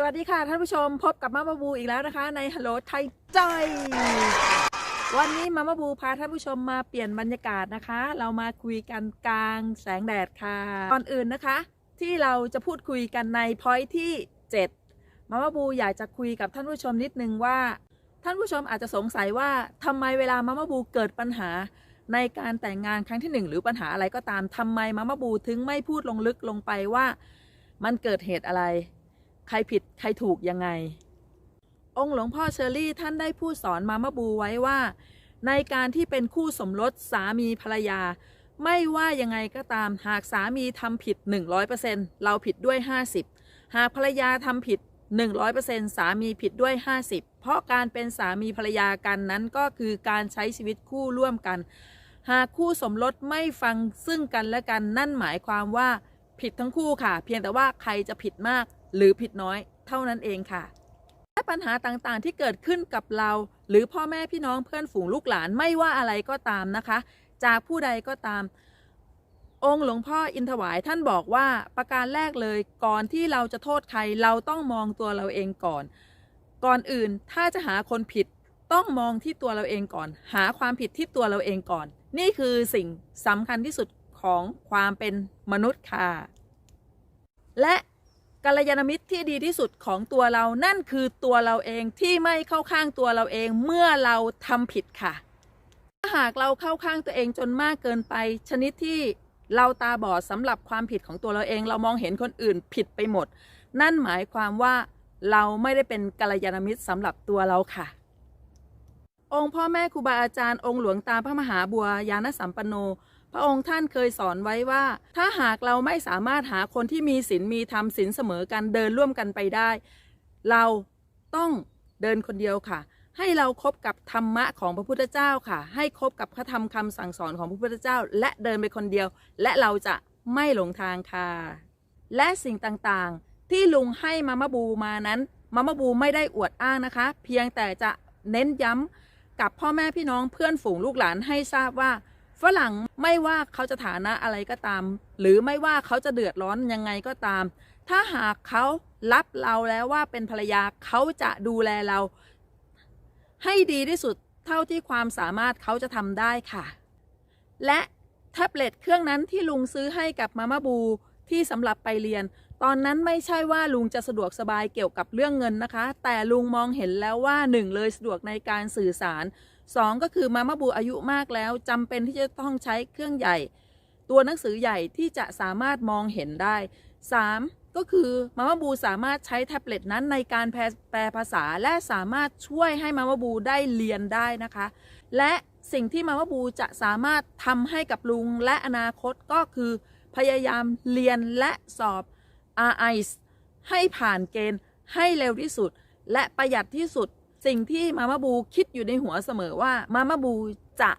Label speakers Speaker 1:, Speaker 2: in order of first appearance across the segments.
Speaker 1: สวัสดีค่ะท่านผู้ชมพบกับมามาบูอีกแล้วนะคะ ในฮัลโหลไทยใจวันนี้มามาบูพาท่านผู้ชมมาเปลี่ยนบรรยากาศนะคะ เรามาคุยกันกลางแสงแดดค่ะก่อนอื่นนะคะ ที่เราจะพูดคุยกันในพอยที่ 7 มามาบูอยากจะคุยกับท่านผู้ชมนิดนึงว่า ท่านผู้ชมอาจจะสงสัยว่าทำไมเวลามามาบูเกิดปัญหาในการแต่งงานครั้งที่หนึ่งหรือปัญหาอะไรก็ตามทำไมมามาบูถึงไม่พูดลงลึกลงไปว่า มันเกิดเหตุอะไร ใครผิดใครถูกยังไง องค์หลวงพ่อเชอรี่ท่านได้พูดสอนมามะบูไว้ว่า ในการที่เป็นคู่สมรสสามีภรรยา ไม่ว่ายังไงก็ตามหากสามีทำผิด 100%เราผิดด้วย 50 หากภรรยาทำผิด 100%สามีผิดด้วย 50 เพราะการเป็นสามีภรรยากันนั้นก็คือการใช้ชีวิตคู่ร่วมกัน หากคู่สมรสไม่ฟังซึ่งกันและกันนั่นหมายความว่าผิดทั้งคู่ค่ะ เพียงแต่ว่าใครจะผิดมาก หรือผิดน้อยเท่านั้นเองค่ะ และปัญหาต่างๆที่เกิดขึ้นกับเรา หรือพ่อแม่พี่น้องเพื่อนฝูงลูกหลานไม่ว่าอะไรก็ตามนะคะ จากผู้ใดก็ตาม องค์หลวงพ่ออินถวายท่านบอกว่าประการแรกเลยก่อนที่เราจะโทษใครเราต้องมองตัวเราเองก่อน ก่อนอื่นถ้าจะหาคนผิดต้องมองที่ตัวเราเองก่อน หาความผิดที่ตัวเราเองก่อน นี่คือสิ่งสำคัญที่สุดของความเป็นมนุษย์ค่ะ และ กัลยาณมิตรที่ดีที่สุดของตัวเรานั่นคือตัวเราเองที่ไม่เข้าข้างตัวเราเองเมื่อเราทำผิดค่ะ ถ้าหากเราเข้าข้างตัวเองจนมากเกินไป ชนิดที่เราตาบอดสำหรับความผิดของตัวเราเอง เรามองเห็นคนอื่นผิดไปหมด นั่นหมายความว่าเราไม่ได้เป็นกัลยาณมิตรสำหรับตัวเราค่ะ องค์พ่อแม่ครูบาอาจารย์องค์หลวงตาพระมหาบัวยานสัมปันโน พระองค์ท่านเคยสอนไว้ว่า ถ้าหากเราไม่สามารถหาคนที่มีศีลมีธรรมศีลเสมอกันเดินร่วมกันไปได้ เราต้องเดินคนเดียวค่ะ ให้เราคบกับธรรมะของพระพุทธเจ้าค่ะ ให้คบกับพระธรรมคำสั่งสอนของพระพุทธเจ้า และเดินไปคนเดียว และเราจะไม่หลงทางค่ะ และสิ่งต่างๆ ที่ลุงให้มามะบูมานั้นมามะบูไม่ได้อวดอ้างนะคะ เพียงแต่จะเน้นย้ำกับพ่อแม่พี่น้องเพื่อนฝูงลูกหลานให้ทราบว่า ฝรั่งไม่ว่าเขาจะฐานะอะไรก็ตาม หรือไม่ว่าเขาจะเดือดร้อนยังไงก็ตาม ถ้าหากเขารับเราแล้วว่าเป็นภรรยาเขาจะดูแลเรา ให้ดีที่สุดเท่าที่ความสามารถเขาจะทำได้ค่ะ และแท็บเล็ตเครื่องนั้นที่ลุงซื้อให้กับมาม่าบูที่สำหรับไปเรียน ตอนนั้นไม่ใช่ว่าลุงจะสะดวกสบายเกี่ยวกับเรื่องเงินนะคะ แต่ลุงมองเห็นแล้วว่าหนึ่งเลยสะดวกในการสื่อสาร สองก็คือมาม่าบูอายุมากแล้วจำเป็นที่จะต้องใช้เครื่องใหญ่ ตัวหนังสือใหญ่ที่จะสามารถมองเห็นได้สามก็คือมาม่าบูสามารถใช้แท็บเล็ตนั้นในการแปลภาษาและสามารถช่วยให้มาม่าบูได้เรียนได้นะคะ และสิ่งที่มาม่าบูจะสามารถทำให้กับลุงและอนาคตก็คือ พยายามเรียนและสอบ RIS ให้ผ่านเกณฑ์ให้เร็วที่สุด และประหยัดที่สุด สิ่งที่มาม่าบูคิดอยู่ในหัวเสมอว่ามาม่าบูจะ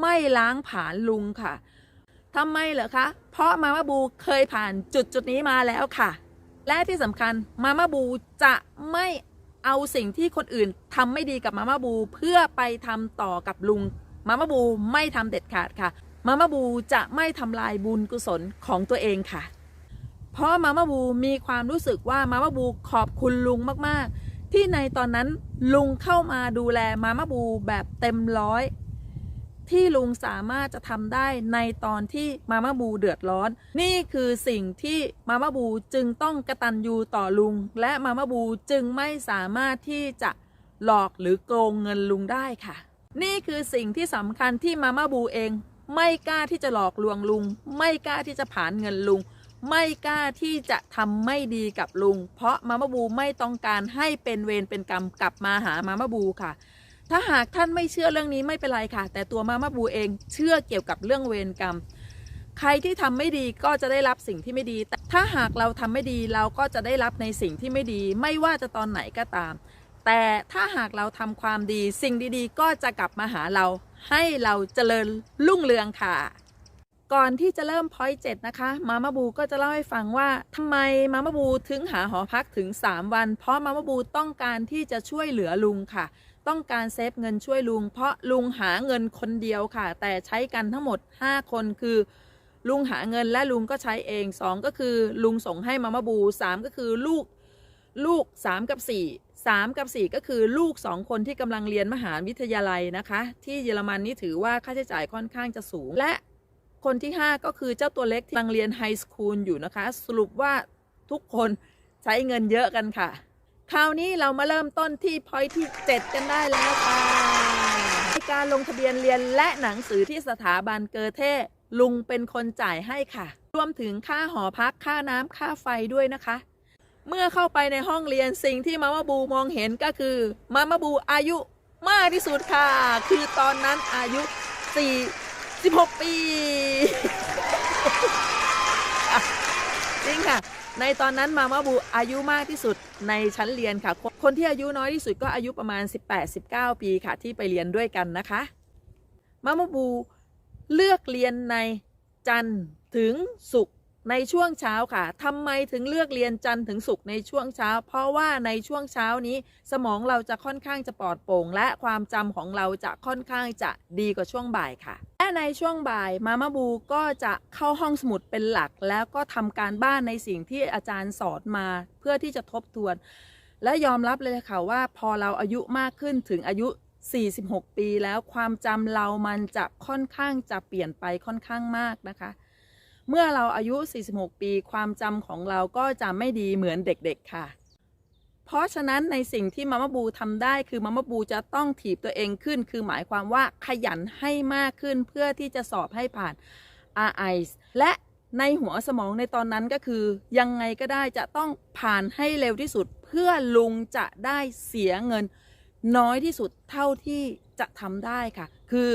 Speaker 1: ไม่ล้างผาญลุงค่ะทำไมเหรอคะ เพราะมาม่าบูเคยผ่านจุดจุดนี้มาแล้วค่ะ และที่สำคัญมาม่าบูจะไม่เอาสิ่งที่คนอื่นทำไม่ดีกับมาม่าบูเพื่อไปทำต่อกับลุงมาม่าบูไม่ทำเด็ดขาดค่ะมาม่าบูจะไม่ทำลายบุญกุศลของตัวเองค่ะ เพราะมาม่าบูมีความรู้สึกว่ามาม่าบูขอบคุณลุงมากๆ ที่ในตอนนั้นลุงเข้ามาดูแลมาม่าบูแบบเต็มร้อย ที่ลุงสามารถจะทำได้ในตอนที่มาม่าบูเดือดร้อน นี่คือสิ่งที่มาม่าบูจึงต้องกระตันยูต่อลุง และมาม่าบูจึงไม่สามารถที่จะหลอกหรือโกงเงินลุงได้ค่ะ นี่คือสิ่งที่สำคัญที่มาม่าบูเอง ไม่กล้าที่จะหลอกลวงลุง ไม่กล้าที่จะผ่านเงินลุง ไม่กล้าที่จะทำไม่ดีกับลุง เพราะมาม่าบูไม่ต้องการให้เป็นเวรเป็นกรรมกลับมาหามาม่าบูค่ะ ถ้าหากท่านไม่เชื่อเรื่องนี้ไม่เป็นไรค่ะ แต่ตัวมาม่าบูเองเชื่อเกี่ยวกับเรื่องเวรกรรม ใครที่ทำไม่ดีก็จะได้รับสิ่งที่ไม่ดี แต่ถ้าหากเราทำไม่ดีเราก็จะได้รับในสิ่งที่ไม่ดี ไม่ว่าจะตอนไหนก็ตาม แต่ถ้าหากเราทำความดี สิ่งดีๆ ก็จะกลับมาหาเรา ให้เราเจริญรุ่งเรืองค่ะ ก่อนที่จะเริ่มพอยต์เจ็ดนะคะมามาบูก็จะเล่าให้ฟังว่าทำไมมามาบูถึงหาหอพักถึง 3 วัน เพราะมามาบูต้องการที่จะช่วยเหลือลุงค่ะ ต้องการเซฟเงินช่วยลุง เพราะลุงหาเงินคนเดียวค่ะ แต่ใช้กันทั้งหมด 5 คนคือ ลุงหาเงินและลุงก็ใช้เอง 2 ก็คือ ลุงส่งให้มามาบู 3 ก็คือลูกลูก 3 กับ 4 3 กับ 4 ก็คือลูก 2 คนที่กำลังเรียนมหาวิทยาลัยนะคะ ที่เยอรมันนี่ถือว่าค่าใช้จ่ายค่อนข้างจะสูงและ คนที่ 5 ก็คือเจ้าตัวเล็กที่กำลังเรียนไฮสคูลอยู่นะคะ สรุปว่าทุกคนใช้เงินเยอะกันค่ะ คราวนี้เรามาเริ่มต้นที่พอยที่ 7 กันได้แล้วค่ะในการลงทะเบียนเรียนและหนังสือที่สถาบันเกอเทลุงเป็นคนจ่ายให้ค่ะ รวมถึงค่าหอพักค่าน้ำค่าไฟด้วยนะคะ เมื่อเข้าไปในห้องเรียนสิ่งที่มามาบูมองเห็นก็คือมามาบูอายุมากที่สุดค่ะ คือตอนนั้นอายุ 16 ปี จริงค่ะ ในตอนนั้นมามาบูอายุมากที่สุดในชั้นเรียนค่ะ คนที่อายุน้อยที่สุดก็อายุประมาณ 18-19 ปีค่ะ ที่ไปเรียนด้วยกันนะคะ มามาบูเลือกเรียนในจันทร์ถึงศุกร์ ในช่วงเช้าค่ะทำไมถึงเลือกเรียนจันทร์ถึงศุกร์ในช่วงเช้า เพราะว่าในช่วงเช้านี้ สมองเราจะค่อนข้างจะปลอดโปร่ง และความจำของเราจะค่อนข้างจะดีกว่าช่วงบ่ายค่ะและในช่วงบ่ายมามาบูก็จะเข้าห้องสมุดเป็นหลัก แล้วก็ทำการบ้านในสิ่งที่อาจารย์สอนมาเพื่อที่จะทบทวน และยอมรับเลยค่ะว่า พอเราอายุมากขึ้นถึงอายุ46 ปีแล้วความจำเรามันจะค่อนข้างจะเปลี่ยนไปค่อนข้างมากนะคะ เมื่อเราอายุ 46 ปีความจำของเราก็จะไม่ดีเหมือนเด็กๆค่ะ เพราะฉะนั้นในสิ่งที่มามาบูทำได้คือมามาบูจะต้องถีบตัวเองขึ้น คือหมายความว่าขยันให้มากขึ้นเพื่อที่จะสอบให้ผ่าน RI และในหัวสมองในตอนนั้นก็คือ ยังไงก็ได้จะต้องผ่านให้เร็วที่สุด เพื่อลุงจะได้เสียเงิน น้อยที่สุดเท่าที่จะทำได้ค่ะ คือ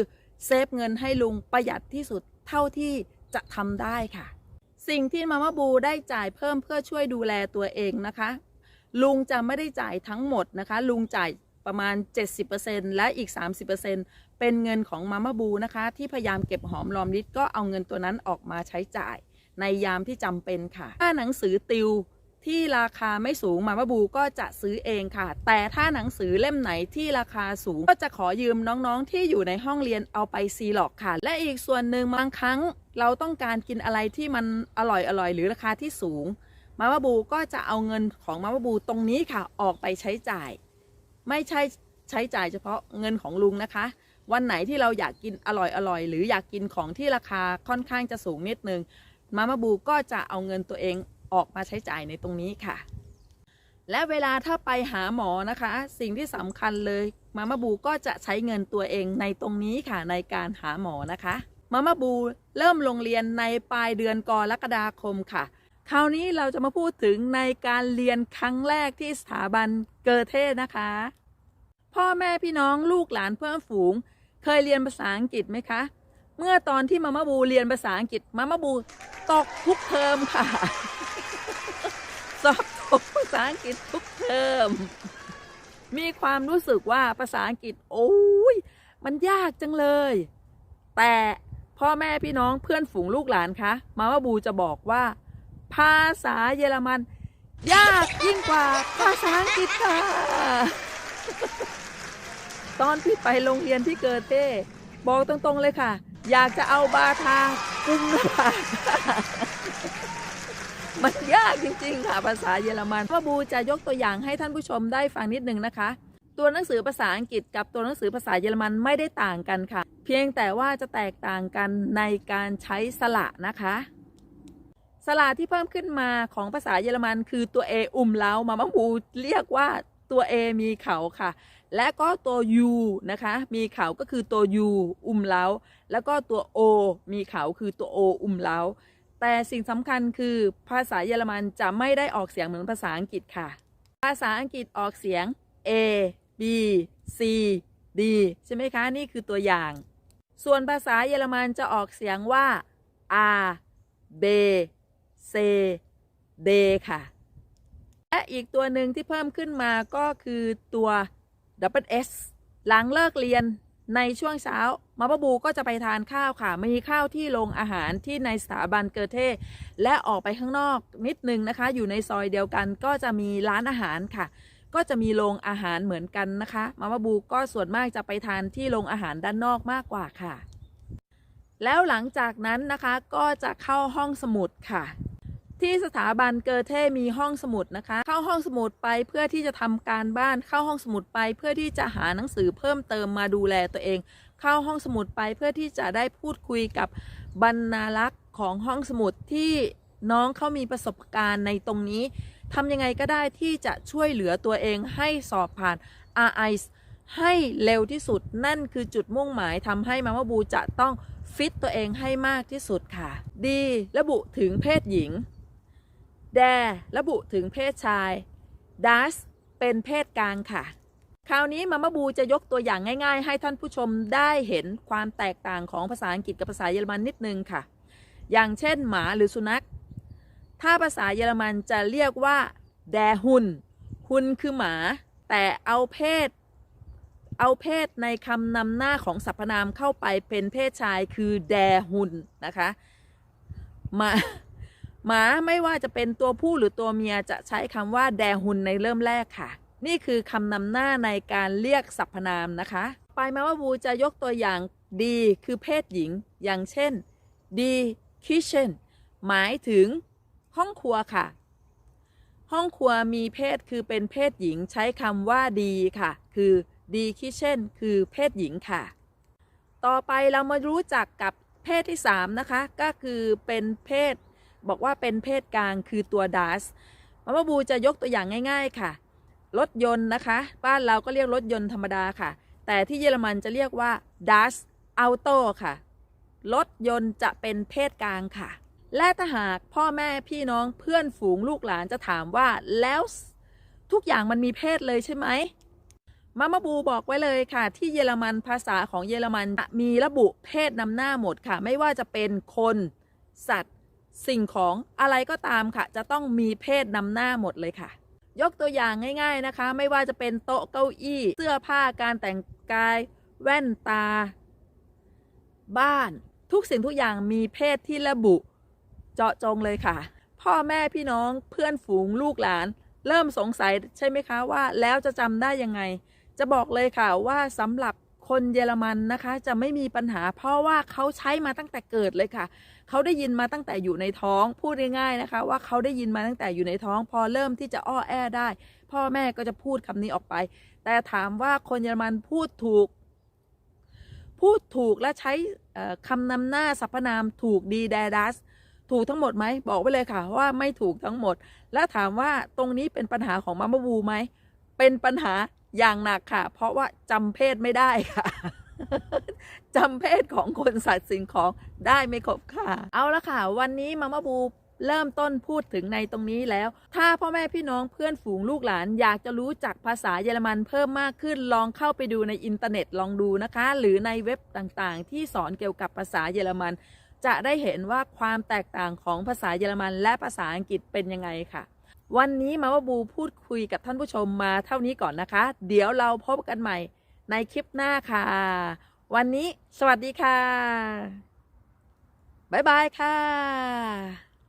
Speaker 1: เซฟเงินให้ลุงประหยัดที่สุดเท่าที่ จะทำได้ค่ะ สิ่งที่มาม่าบูได้จ่ายเพิ่มเพื่อช่วยดูแลตัวเองนะคะ ลุงจะไม่ได้จ่ายทั้งหมดนะคะ ลุงจ่ายประมาณ 70%และอีก 30%เป็นเงินของมาม่าบูนะคะ ที่พยายามเก็บหอมรอมริบก็เอาเงินตัวนั้นออกมาใช้จ่าย ในยามที่จำเป็นค่ะถ้าหนังสือติว ที่ราคาไม่สูงมาม่าบูก็จะซื้อเองค่ะ แต่ถ้าหนังสือเล่มไหนที่ราคาสูง ก็จะขอยืมน้องๆ ที่อยู่ในห้องเรียนเอาไปซีหลอกค่ะ และอีกส่วนหนึ่งบางครั้ง เราต้องการกินอะไรที่มันอร่อยอร่อยหรือราคาที่สูง มาม่าบูก็จะเอาเงินของมาม่าบูตรงนี้ค่ะออกไปใช้จ่าย ไม่ใช่ใช้จ่ายเฉพาะเงินของลุงนะคะ วันไหนที่เราอยากกินอร่อยอร่อยหรืออยากกินของที่ราคาค่อนข้างจะสูงนิดนึงมาม่าบูก็จะเอาเงินตัวเอง ออกมาใช้จ่ายในตรงนี้ค่ะ และเวลาถ้าไปหาหมอนะคะ สิ่งที่สำคัญเลยมาม่าบูก็จะใช้เงินตัวเองในตรงนี้ค่ะในการหาหมอนะคะมาม่าบูเริ่มลงเรียนในปลายเดือนกรกฎาคมค่ะ คราวนี้เราจะมาพูดถึงในการเรียนครั้งแรกที่สถาบันเกอเทศนะคะ พ่อแม่พี่น้องลูกหลานเพื่อนฝูง เคยเรียนภาษาอังกฤษไหมคะ เมื่อตอนที่มาม่าบูเรียนภาษาอังกฤษมาม่าบูตกทุกเทอมค่ะ สอบตกภาษาอังกฤษทุกเทอม มีความรู้สึกว่าภาษาอังกฤษ โอ้ยมันยากจังเลย แต่พ่อแม่พี่น้องเพื่อนฝูงลูกหลานคะมาม่าบูจะบอกว่า ภาษาเยอรมัน ยากยิ่งกว่าภาษาอังกฤษค่ะ ตอนที่ไปโรงเรียนที่เกิดเต้บอกตรงๆเลยค่ะ อยากจะเอาบาทากุมหน้าผาก มันยากจริงๆค่ะภาษาเยอรมันพ่อบูจะยกตัวอย่างให้ท่านผู้ชมได้ฟังนิดนึงนะคะ ตัวหนังสือภาษาอังกฤษกับตัวหนังสือภาษาเยอรมันไม่ได้ต่างกันค่ะ เพียงแต่ว่าจะแตกต่างกันในการใช้สระนะคะ สระที่เพิ่มขึ้นมาของภาษาเยอรมัน คือตัว A อุ่มเล้ามามังบูเรียกว่าตัว A มีเขาค่ะ และก็ตัว U นะคะ มีเขาก็คือตัว U อุ่มเล้า แล้วก็ตัว O มีเขาคือตัว O อุ่มเล้า แต่สิ่งสำคัญคือภาษาเยอรมันจะไม่ได้ออกเสียงเหมือนภาษาอังกฤษค่ะ ภาษาอังกฤษออกเสียง A B C D ใช่ไหมคะ นี่คือตัวอย่าง ส่วนภาษาเยอรมันจะออกเสียงว่า R B C D ค่ะ และอีกตัวหนึ่งที่เพิ่มขึ้นมาก็คือตัว Double S หลังเลิกเรียน ในช่วงเช้ามาบาบูก็จะไปทานข้าวค่ะ มีข้าวที่โรงอาหารที่ในสถาบันเกอเทและออกไปข้างนอกนิดนึงนะคะ อยู่ในซอยเดียวกันก็จะมีร้านอาหารค่ะ ก็จะมีโรงอาหารเหมือนกันนะคะ มาบาบูก็ส่วนมากจะไปทานที่โรงอาหารด้านนอกมากกว่าค่ะ แล้วหลังจากนั้นนะคะก็จะเข้าห้องสมุดค่ะ ที่สถาบันเกอเทมีห้องสมุดนะคะ เข้าห้องสมุดไปเพื่อที่จะทำการบ้านเข้าห้องสมุดไป เพื่อที่จะหาหนังสือเพิ่มเติมมาดูแลตัวเอง เข้าห้องสมุดไปเพื่อที่จะได้พูดคุยกับบรรณารักษ์ของห้องสมุดที่น้องเขามีประสบการณ์ในตรงนี้ทำยังไงก็ได้ที่จะช่วยเหลือตัวเองให้สอบผ่าน RIS ให้เร็วที่สุดนั่นคือจุดมุ่งหมายทำให้มามาบูจะต้องฟิตตัวเองให้มากที่สุดค่ะ ดีระบุถึงเพศหญิง แดระบุถึงเพศชายดัสเป็นเพศกลางค่ะ คราวนี้มามาบูจะยกตัวอย่างง่าย ๆ ให้ท่านผู้ชมได้เห็นความแตกต่างของภาษาอังกฤษกับภาษาเยอรมันนิดนึงค่ะ อย่างเช่นหมาหรือสุนัข ถ้าภาษาเยอรมันจะเรียกว่าแดฮุนฮุนคือหมา แต่เอาเพศ เอาเพศในคำนำหน้าของสรรพนามเข้าไปเป็นเพศชายคือแดฮุนนะคะหมา หมาไม่ว่าจะเป็นตัวผู้หรือตัวเมียจะใช้คำว่าแดฮุนในเริ่มแรกค่ะ นี่คือคำนำหน้าในการเรียกสรรพนามนะคะ ไปมาว่าบูจะยกตัวอย่างดีคือเพศหญิง อย่างเช่นดี kitchen หมายถึงห้องครัวค่ะ ห้องครัวมีเพศคือเป็นเพศหญิงใช้คำว่าดีค่ะ คือดีคิเชนคือเพศหญิงค่ะ ต่อไปเรามารู้จักกับเพศที่ 3 นะคะ ก็คือเป็นเพศ บอกว่าเป็นเพศกลางคือตัวดัสมามาบูจะยกตัวอย่างง่าย ๆค่ะ รถยนต์นะคะ บ้านเราก็เรียกรถยนต์ธรรมดาค่ะ แต่ที่เยอรมันจะเรียกว่า das Auto ค่ะ รถยนต์จะเป็นเพศกลางค่ะ และถ้าหากพ่อแม่พี่น้องเพื่อนฝูงลูกหลานจะถามว่าแล้วทุกอย่างมันมีเพศเลยใช่ไหมมามาบูบอกไว้เลยค่ะ ที่เยอรมันภาษาของเยอรมันจะมีระบุเพศนำหน้าหมดค่ะ ไม่ว่าจะเป็นคน สัตว์ สิ่งของอะไรก็ตามค่ะ จะต้องมีเพศนำหน้าหมดเลยค่ะ ยกตัวอย่างง่าย ๆนะคะ ไม่ว่าจะเป็นโต๊ะเก้าอี้ เสื้อผ้าการแต่งกาย แว่นตา บ้าน ทุกสิ่งทุกอย่างมีเพศที่ระบุ เจาะจงเลยค่ะ พ่อแม่พี่น้องเพื่อนฝูงลูกหลาน เริ่มสงสัยใช่ไหมคะว่าแล้วจะจำได้ยังไง จะบอกเลยค่ะว่าสำหรับคนเยอรมันนะคะจะไม่มีปัญหา เพราะว่าเขาใช้มาตั้งแต่เกิดเลยค่ะ เขาได้ยินมาตั้งแต่อยู่ในท้อง พูดง่ายๆนะคะ ว่าเขาได้ยินมาตั้งแต่อยู่ในท้อง พอเริ่มที่จะอ้อแอได้ พ่อแม่ก็จะพูดคำนี้ออกไป แต่ถามว่าคนเยอรมันพูดถูก พูดถูกและใช้คำนำหน้าสรรพนามถูกดีแดดัสถูกทั้งหมดไหมบอกไว้เลยค่ะว่าไม่ถูกทั้งหมด และถามว่าตรงนี้เป็นปัญหาของมามาบูไหมเป็นปัญหาอย่างหนักค่ะ เพราะว่าจำเพศไม่ได้ค่ะ จำเพศของคนสัตว์สิ่งของได้ไม่ครบค่ะ เอาละค่ะ วันนี้มามาบูเริ่มต้นพูดถึงในตรงนี้แล้ว ถ้าพ่อแม่พี่น้องเพื่อนฝูงลูกหลาน อยากจะรู้จักภาษาเยอรมันเพิ่มมากขึ้น ลองเข้าไปดูในอินเทอร์เน็ตลองดูนะคะ หรือในเว็บต่างๆ ที่สอนเกี่ยวกับภาษาเยอรมัน จะได้เห็นว่าความแตกต่างของภาษาเยอรมัน และภาษาอังกฤษเป็นยังไงค่ะ วันนี้มาว่าบูพูดคุยกับท่านผู้ชมมาเท่านี้ก่อนนะคะ เดี๋ยวเราพบกันใหม่ ในคลิปหน้าค่ะ วันนี้สวัสดีค่ะ บ๊ายบายค่ะ